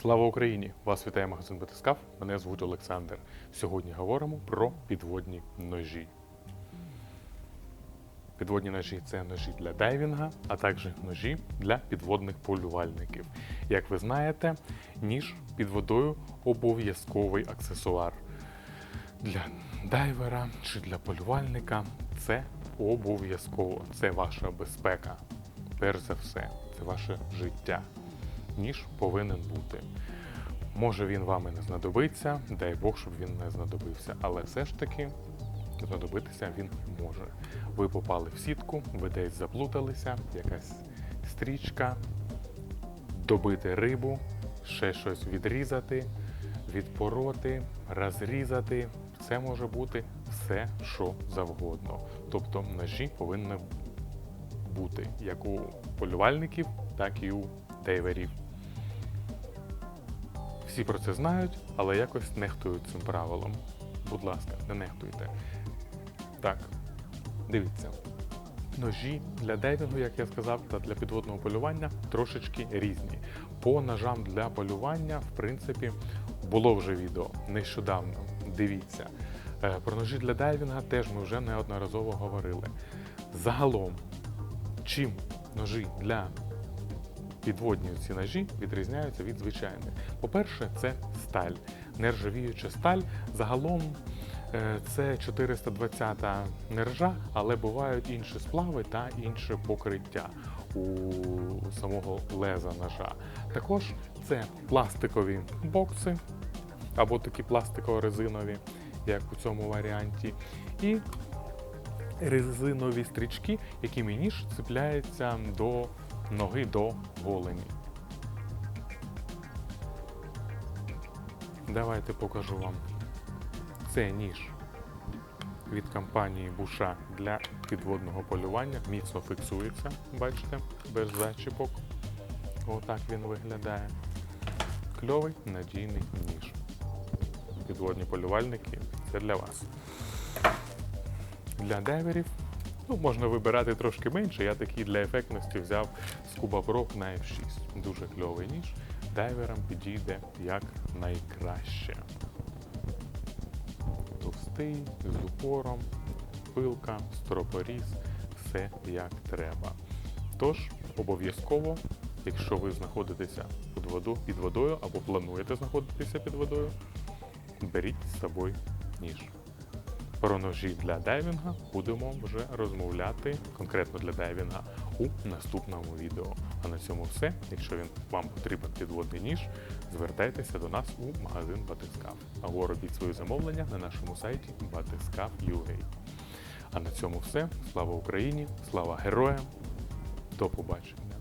Слава Україні! Вас вітає магазин Батискаф. Мене звуть Олександр. Сьогодні говоримо про підводні ножі. Підводні ножі це ножі для дайвінга, а також ножі для підводних полювальників. Як ви знаєте, ніж під водою обов'язковий аксесуар. Для дайвера чи для полювальника це обов'язково. Це ваша безпека. Перш за все, це ваше життя. Ніж повинен бути. Може він вам і не знадобиться, дай Бог, щоб він не знадобився, але все ж таки знадобитися він може. Ви попали в сітку, ви десь заплуталися, якась стрічка, добити рибу, ще щось відрізати, відпороти, розрізати. Це може бути все, що завгодно. Тобто ножі повинні бути як у полювальників, так і у дайверів. Всі про це знають, але якось нехтують цим правилом. Будь ласка, не нехтуйте. Так, дивіться. Ножі для дайвінгу, як я сказав, та для підводного полювання трошечки різні. По ножам для полювання, в принципі, було вже відео нещодавно. Дивіться. Е, Про ножі для дайвінга теж ми вже неодноразово говорили. Загалом, чим ножі для підводні ці ножі відрізняються від звичайних. По-перше, це сталь. Нержавіюча сталь. Загалом е, це 420 нержа, але бувають інші сплави та інше покриття у самого леза ножа. Також це пластикові бокси або такі пластиково-резинові, як у цьому варіанті. І резинові стрічки, якими ніж цепляється до ноги до голені. Давайте покажу вам. Це ніж від компанії Буша для підводного полювання. Міцно фіксується, бачите, без зачіпок. Отак він виглядає. Кльовий надійний ніж. Підводні полювальники це для вас. Для дайверів Ну, можна вибирати трошки менше. Я такий для ефектності взяв Scuba Pro на F6. Дуже кльовий ніж. Дайверам підійде як найкраще. Товстий, з упором, пилка, стропоріз, все як треба. Тож, обов'язково, якщо ви знаходитеся під, воду, під водою або плануєте знаходитися під водою, беріть з собою ніж. Про ножі для дайвінга будемо вже розмовляти конкретно для дайвінга у наступному відео. А на цьому все. Якщо він вам потрібен підводний ніж, звертайтеся до нас у магазин Батискаф або робіть свої замовлення на нашому сайті batiskaf.ua. А на цьому все. Слава Україні! Слава героям! До побачення!